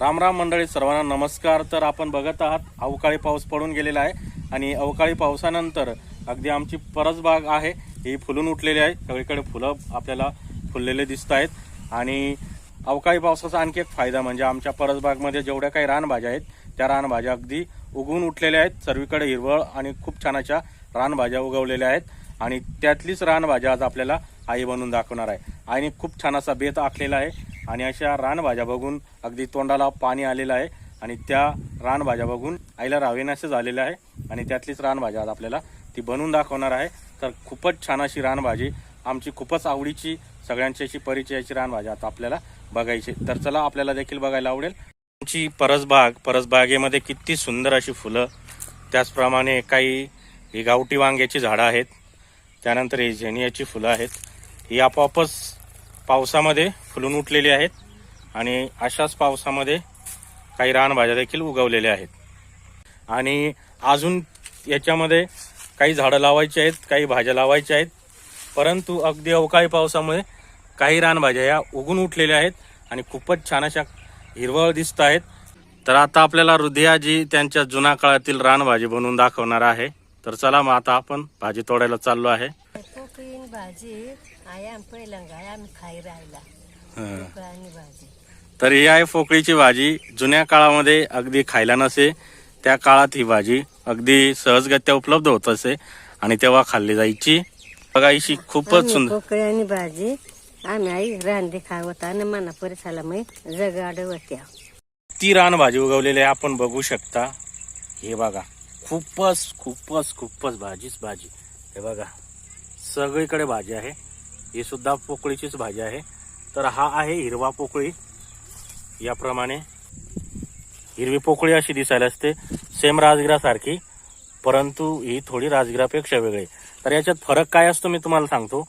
राम राम मंडळी सर्वांना नमस्कार. तर आपण बघत आहात अवकाळी पाऊस पडून गेलेला आहे आणि अवकाळी पावसानंतर अगदी आमची परसबाग आहे. ही फुलून उठलेली आहे. सगळीकडे फुलं आपल्याला फुललेले दिसत आहेत. आणि अवकाळी पावसाचा आणखी एक फायदा म्हणजे आमच्या परसबागमध्ये जेवढ्या काही रानभाज्या आहेत त्या रानभाज्या अगदी उगवून उठलेल्या आहेत. सर्वीकडे हिरवळ आणि खूप छान अशा रानभाज्या उगवलेल्या आहेत. आणि त्यातलीच रानभाज्या आज आपल्याला आई बनवून दाखवणार आहे. आईने खूप छान असा बेत आखलेला आहे. आणि अशा रानभाज्या बघून अगदी तोंडाला पाणी आलेलं आहे. आणि त्या रानभाज्या बघून आईला रावेनासे झालेलं आहे. आणि त्यातलीच रानभाज्या आज आपल्याला ती बनवून दाखवणार आहे. तर खूपच छान अशी रानभाजी आमची खूपच आवडीची सगळ्यांची अशी परिचयाची रानभाजी आता आपल्याला बघायची तर चला आपल्याला देखील बघायला आवडेल. आमची परसबाग परसबागेमध्ये किती सुंदर अशी फुलं. त्याचप्रमाणे काही ही गावठी वांग्याची झाडं आहेत. त्यानंतर ही झेनियाची फुलं आहेत. ही आपोआपच पावसामध्ये फुलून उठलेली आहेत आणि अशाच पावसामध्ये काही रानभाज्या देखील उगवलेल्या आहेत. आणि अजून याच्यामध्ये काही झाडं लावायची आहेत काही भाज्या लावायच्या आहेत. परंतु अगदी अवकाळी पावसामुळे काही रानभाज्या या उगून उठलेल्या आहेत आणि खूपच छान अशा हिरवळ दिसत आहेत. तर आता आपल्याला हृदयाजी त्यांच्या जुन्या काळातील रानभाजी बनवून दाखवणार आहे. तर चला मग आता आपण भाजी तोडायला चाललो आहे. भाजी खाई राहिला. हं. भाजी. तर ही आहे पोकळीची भाजी. जुन्या काळामध्ये अगदी खायला नसे त्या काळात ही भाजी अगदी सहजगत्या उपलब्ध होत असे आणि तेव्हा खाल्ली जायची. बघा ही खूपच सुंदर कोकळ्यानी भाजी आम्ही आई रांदे खावत आणि मना परिसाला मी जगाड होत्या ती रानभाजी उगवलेली आहे आपण बघू शकता. हे बघा खूपच खूपच खूपच भाजीच भाजी. हे बघा सगळीकडे भाजी आहे. ही सुद्धा पोकळीचीच भाजी आहे. तर हा आहे हिरवा पोकळी. याप्रमाणे हिरवी पोकळी अशी दिसायला असते. सेम राजगिरासारखी परंतु ही थोडी राजगिरापेक्षा वेगळी. तर याच्यात फरक काय असतो मी तुम्हाला सांगतो.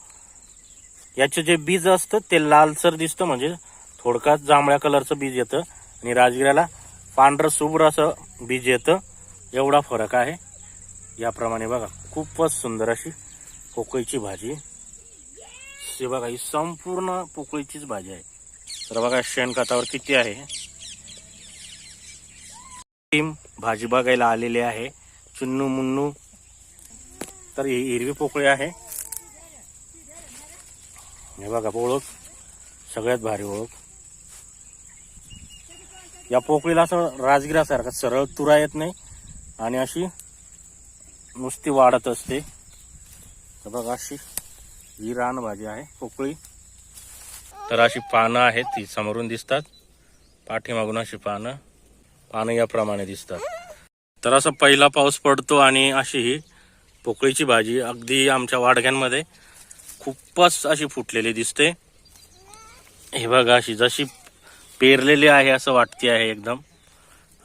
याचे जे बीज असतं ते लालसर दिसतं म्हणजे थोडक्यात जांभळ्या कलरचं बीज येतं आणि राजगिऱ्याला पांढरं शुभ्र असं बीज येतं. एवढा फरक आहे. याप्रमाणे बघा खूपच सुंदर अशी पोकळीची भाजी. हे बघा ही संपूर्ण पोकळीचीच भाजी आहे. तर बघा शेणखतावर किती आहे? टीम भाजी बघायला आलेली आहे. चुन्नू मुन्नू. तर ही हिरवी पोकळी आहे. हे बघा ओळख. सगळ्यात भारी ओळख. या पोकळीला असं राजगिरासारखं सरळ तुरा येत नाही आणि अशी नुसती वाढत असते. तर बघा अशी ही रानभाजी आहे पोकळी तर अशी पानं आहेत ती समोरून दिसतात. पाठीमागून अशी पानं. पानं याप्रमाणे दिसतात. तर असं पहिला पाऊस पडतो आणि अशी ही पोकळीची भाजी अगदी आमच्या वाडग्यांमध्ये खूपच अशी फुटलेली दिसते. हे बघा अशी जशी पेरलेली आहे असं वाटते आहे एकदम.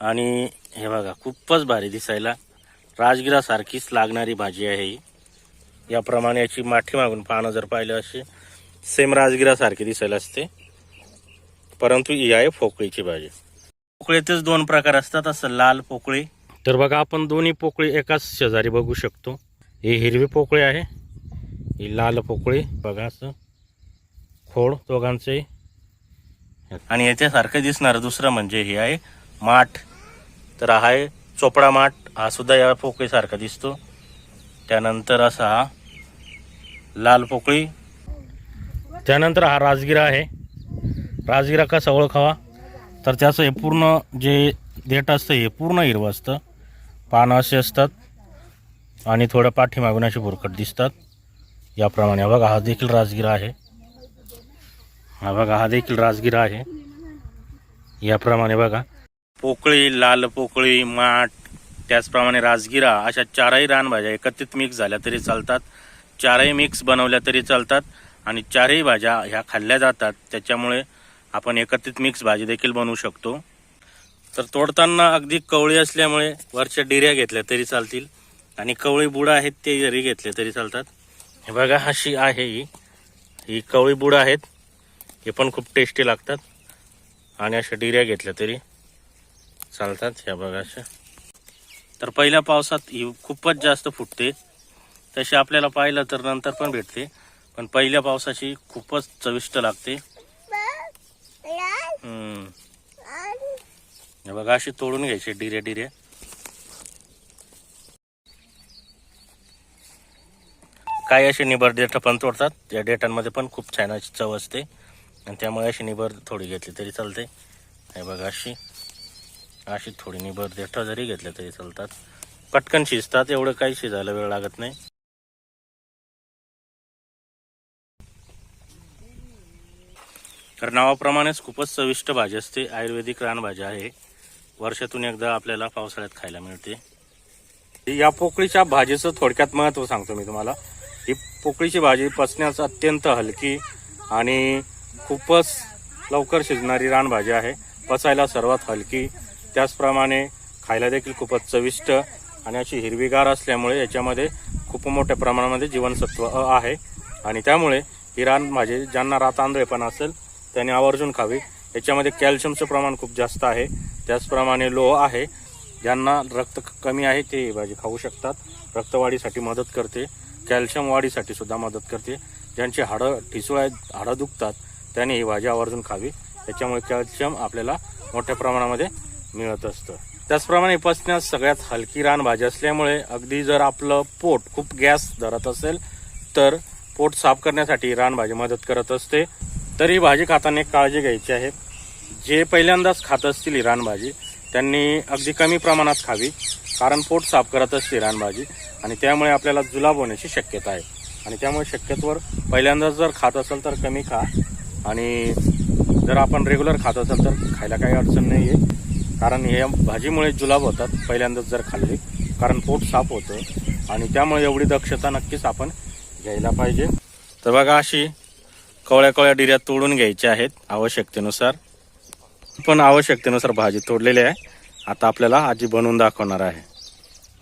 आणि हे बघा खूपच भारी दिसायला. राजगिरासारखीच लागणारी भाजी आहे ही. याप्रमाणे याची माठी मागून पानं जर पाहिलं अशी सेम राजगिरासारखी दिसायला असते. परंतु ही आहे पोकळीची भाजी. पोकळीतच दोन प्रकार असतात असं लाल पोकळी. तर बघा आपण दोन्ही पोकळी एकाच शेजारी बघू शकतो. ही हिरवी पोकळी आहे ही लाल पोकळी बघा असं. खोड दोघांचे. आणि याच्यासारखं दिसणारं दुसरं म्हणजे हे आहे माठ. तर हा आहे चोपडा माठ हा सुद्धा या पोकळीसारखा दिसतो. त्यानंतर असा हा लाल पोकळी. त्यानंतर हा राजगिरा आहे. राजगिरा कसा ओळखावा? तर त्याचं हे पूर्ण जे देठ असतं हे पूर्ण हिरवं असतं. पानं असे असतात आणि थोडं पाठीमागून असे भुरकट दिसतात. याप्रमाणे बघा हा देखील राजगिरा आहे. हा बघा हा देखील राजगिरा आहे. याप्रमाणे बघा. पोकळी लाल पोकळी माठ त्याचप्रमाणे राजगिरा अशा चारही रानभाज्या एकत्रित मिक्स झाल्या तरी चालतात. चारही मिक्स बनवल्या तरी चालतात आणि चारही भाज्या ह्या खाल्ल्या जातात. त्याच्यामुळे आपण एकत्रित मिक्स भाजी देखील बनवू शकतो. तर तोडताना अगदी कवळी असल्यामुळे वरच्या डिऱ्या घेतल्या तरी चालतील आणि कवळी बुडं आहेत ते जरी घेतले तरी चालतात. हे बघा अशी आहे ही. ही कवळी बुडं आहेत. हे पण खूप टेस्टी लागतात. आणि अशा डिऱ्या घेतल्या तरी चालतात. ह्या बघा अशा. तर पहिल्या पावसात ही खूपच जास्त फुटते. तशी आपल्याला पाहिलं तर नंतर पण भेटते. पण पहिल्या पावसाची खूपच चविष्ट लागते. हम्म. हे बघा अशी तोडून घ्यायची डिरे डिरे. काही असे निबर डेटा पण तोडतात. त्या डेटांमध्ये पण खूप छान अशी चव असते. आणि त्यामुळे अशी निबर थोडी घेतली तरी चालते. हे बघा अशी अशी थोडी निबर देठ जरी घेतल्या तरी चालतात. पटकन शिजतात. एवढं काही शिजायला वेळ लागत नाही. तर नावाप्रमाणेच खूपच चविष्ट भाजी असते. आयुर्वेदिक रानभाजी आहे. वर्षातून एकदा आपल्याला पावसाळ्यात खायला मिळते. या पोकळीच्या भाजीचं थोडक्यात महत्त्व सांगतो मी तुम्हाला. ही पोकळीची भाजी पचण्यास अत्यंत हलकी आणि खूपच लवकर शिजणारी रानभाजी आहे. पचायला सर्वात हलकी. त्याचप्रमाणे खायला देखील खूपच चविष्ट आणि अशी हिरवीगार असल्यामुळे याच्यामध्ये खूप मोठ्या प्रमाणामध्ये जीवनसत्व आहे. आणि त्यामुळे ही रानभाजी ज्यांना रातांधळेपण असेल त्याने आवर्जून खावी. याच्यामध्ये कॅल्शियमचं प्रमाण खूप जास्त आहे. त्याचप्रमाणे लोह आहे. ज्यांना रक्त कमी आहे ते ही भाजी खाऊ शकतात. रक्तवाढीसाठी मदत करते. कॅल्शियम वाढीसाठी सुद्धा मदत करते. ज्यांची हाडं ठिसूळ आहेत हाडं दुखतात त्याने ही भाजी आवर्जून खावी. त्याच्यामुळे कॅल्शियम आपल्याला मोठ्या प्रमाणामध्ये मिळत असतं. त्याचप्रमाणे पचण्यास सगळ्यात हलकी रान भाजी असल्यामुळे अगदी जर आपलं पोट खूप गॅस धरत असेल तर पोट साफ करण्यासाठी रानभाजी मदत करत असते. तर ही भाजी खाताना एक काळजी घ्यायची आहे. जे पहिल्यांदाच खात असतील ही रानभाजी त्यांनी अगदी कमी प्रमाणात खावी कारण पोट साफ करत असते रानभाजी आणि त्यामुळे आपल्याला जुलाब होण्याची शक्यता आहे. आणि त्यामुळे शक्यतोवर पहिल्यांदाच जर खात असेल तर कमी खा आणि जर आपण रेग्युलर खात असेल तर खायला काही अडचण नाही आहे कारण हे भाजीमुळे जुलाब होतात पहिल्यांदाच जर खाल्ली कारण पोट साफ होतं आणि त्यामुळे एवढी दक्षता नक्कीच आपण घ्यायला पाहिजे. तर बघा अशी कवळ्या कवळ्या डिऱ्या तोडून घ्यायच्या आहेत आवश्यकतेनुसार. पण आवश्यकतेनुसार भाजी तोडलेली आहे. आता आपल्याला आजी बनवून दाखवणार आहे.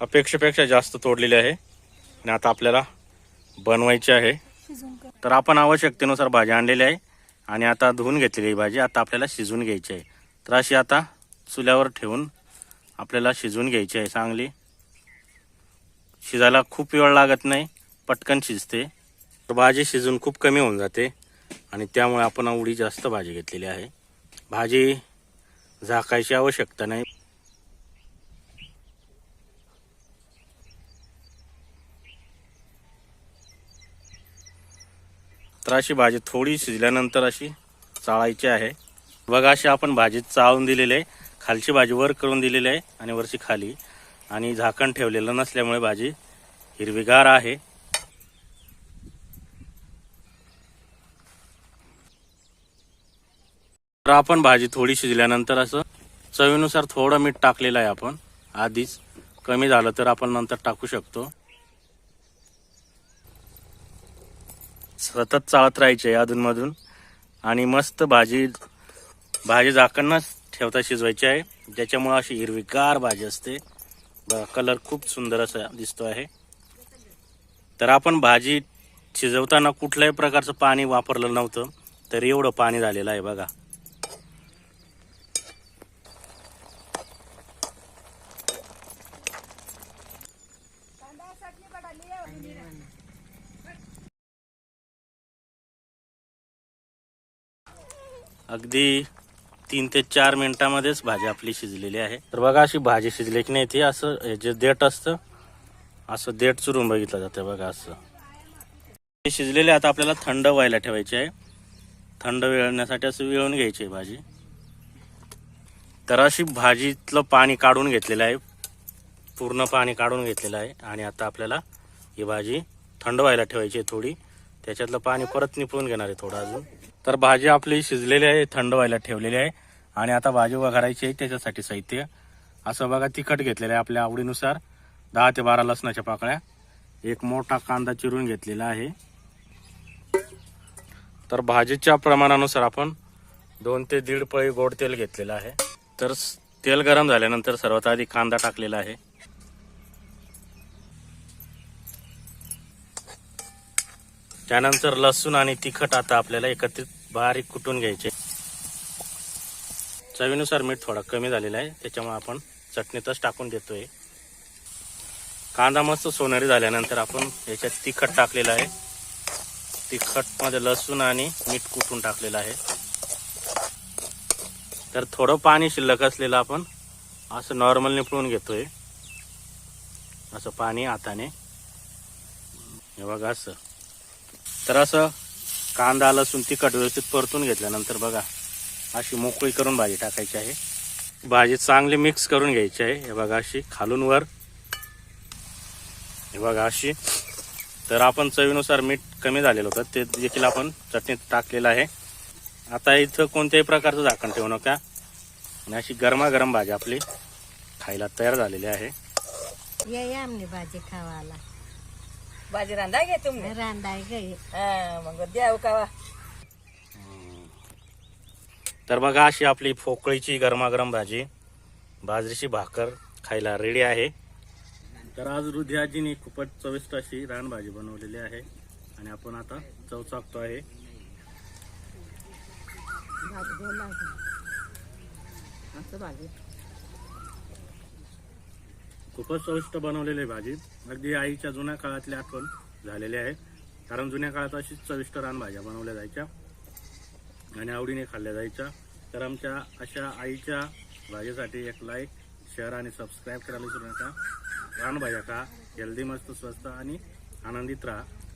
अपेक्षेपेक्षा जास्त तोडलेली आहे. आणि आता आपल्याला बनवायची आहे. तर आपण आवश्यकतेनुसार भाजी आणलेली आहे. आणि आता धुवून घेतलेली ही भाजी. आता आपल्याला शिजवून घ्यायची आहे. तर अशी आता चुल्यावर ठेवून आपल्याला शिजवून घ्यायची आहे चांगली. शिजायला खूप वेळ लागत नाही. पटकन शिजते. तर भाजी शिजून खूप कमी होऊन जाते. आणि त्यामुळे आपण आवडी जास्त भाजी घेतलेली आहे. भाजी झाकायची आवश्यकता नाही. तर अशी भाजी थोडी शिजल्यानंतर अशी चाळायची आहे. बघा अशी आपण भाजी चाळून दिलेली आहे. खालची भाजी वर करून दिलेली आहे आणि वरची खाली. आणि झाकण ठेवलेलं नसल्यामुळे भाजी हिरवीगार आहे. आपण भाजी थोडी शिजल्यानंतर असं चवीनुसार थोडं मीठ टाकलेलं आहे आपण. आधीच कमी झालं तर आपण नंतर टाकू शकतो. सतत चाळत राहायचे अधूनमधून. आणि मस्त भाजी भाजी झाकणच ठेवता शिजवायची आहे. ज्याच्यामुळे अशी हिरवीगार भाजी असते. बघा कलर खूप सुंदर असा दिसतो आहे. तर आपण भाजी शिजवताना कुठल्याही प्रकारचं पाणी वापरलं नव्हतं तर एवढं पाणी झालेलं आहे बघा. अगदी तीन ते चार मिनिटामध्येच भाजी आपली शिजलेली आहे. तर बघा अशी भाजी शिजली की नाही ती असं हे जे देठ असतं असं देठ चुरून बघितलं जातं बघा असं. हे शिजलेले आता आपल्याला थंड व्हायला ठेवायची आहे. थंड वेळण्यासाठी असं वेळून घ्यायची आहे भाजी. तर अशी भाजीतलं पाणी काढून घेतलेलं आहे. पूर्ण पाणी काढून घेतलेलं आहे. आणि आता आपल्याला ही भाजी थंड व्हायला ठेवायची आहे थोडी. त्याच्यातलं पाणी परत निपळून घेणार आहे थोडं अजून. तर भाजी आपली शिजलेली आहे थंड व्हायला ठेवलेली आहे. आणि आता भाजी वघारायची आहे त्याच्यासाठी साहित्य. असं बघा तिखट घेतलेलं आहे आपल्या आवडीनुसार. दहा ते बारा लसणाच्या पाकळ्या. एक मोठा कांदा चिरून घेतलेला आहे. तर भाजीच्या प्रमाणानुसार आपण दोन ते दीड पळी गोड तेल घेतलेलं आहे. तर तेल गरम झाल्यानंतर सर्वात आधी कांदा टाकलेला आहे. त्यानंतर लसूण आणि तिखट आता आपल्याला एकत्रित बारीक कुटून घ्यायचे. चवीनुसार मीठ थोडा कमी झालेला आहे. त्याच्यामुळे आपण चटणीतच टाकून देतोय. कांदा मस्त सोनेरी झाल्यानंतर आपण याच्यात तिखट टाकलेलं आहे. तिखटमध्ये लसूण आणि मीठ कुटून टाकलेलं आहे. तर थोडं पाणी शिल्लक असलेलं आपण असं नॉर्मल निपळून घेतोय. असं पाणी हाताने. हे बघा असं. तर असं कांदा लसूण तिखट व्यवस्थित परतून घेतल्यानंतर बघा अशी मोकळी करून भाजी टाकायची आहे. भाजी चांगली मिक्स करून घ्यायची आहे. हे बघा अशी खालून वर. हे बघा अशी. तर आपण चवीनुसार मीठ कमी झालेलं होतं. ते देखील आपण चटणीत टाकलेलं आहे. आता इथं कोणत्याही प्रकारचं झाकण ठेवू नका. आणि अशी गरमागरम भाजी आपली खायला तयार झालेली आहे. या भाजी खावाला. भाजी रांधा घे तुम्ही? रांदाय गई हा मग द्या कावा तर बघा अशी आपली फोकळीची गरमागरम भाजी बाजरीची भाकर खायला रेडी आहे. तर आज रुधियाजीने खूपच चविष्ट अशी रानभाजी बनवलेली आहे आणि आपण आता चव चाकतो आहे. भाजी. खूपच चविष्ट बनवलेली आहे भाजी. अगदी आईच्या जुन्या काळातली आठवण झालेली आहे. कारण जुन्या काळात अशीच चविष्ट रानभाज्या बनवल्या जायच्या आणि आवडीने खाल्ल्या जायच्या. तर आमच्या अशा आईच्या भाजीसाठी एक लाईक शेअर आणि सबस्क्राईब करायला विसरू नका. रानभाज्या खा हेल्दी मस्त स्वस्त आणि आनंदित राहा.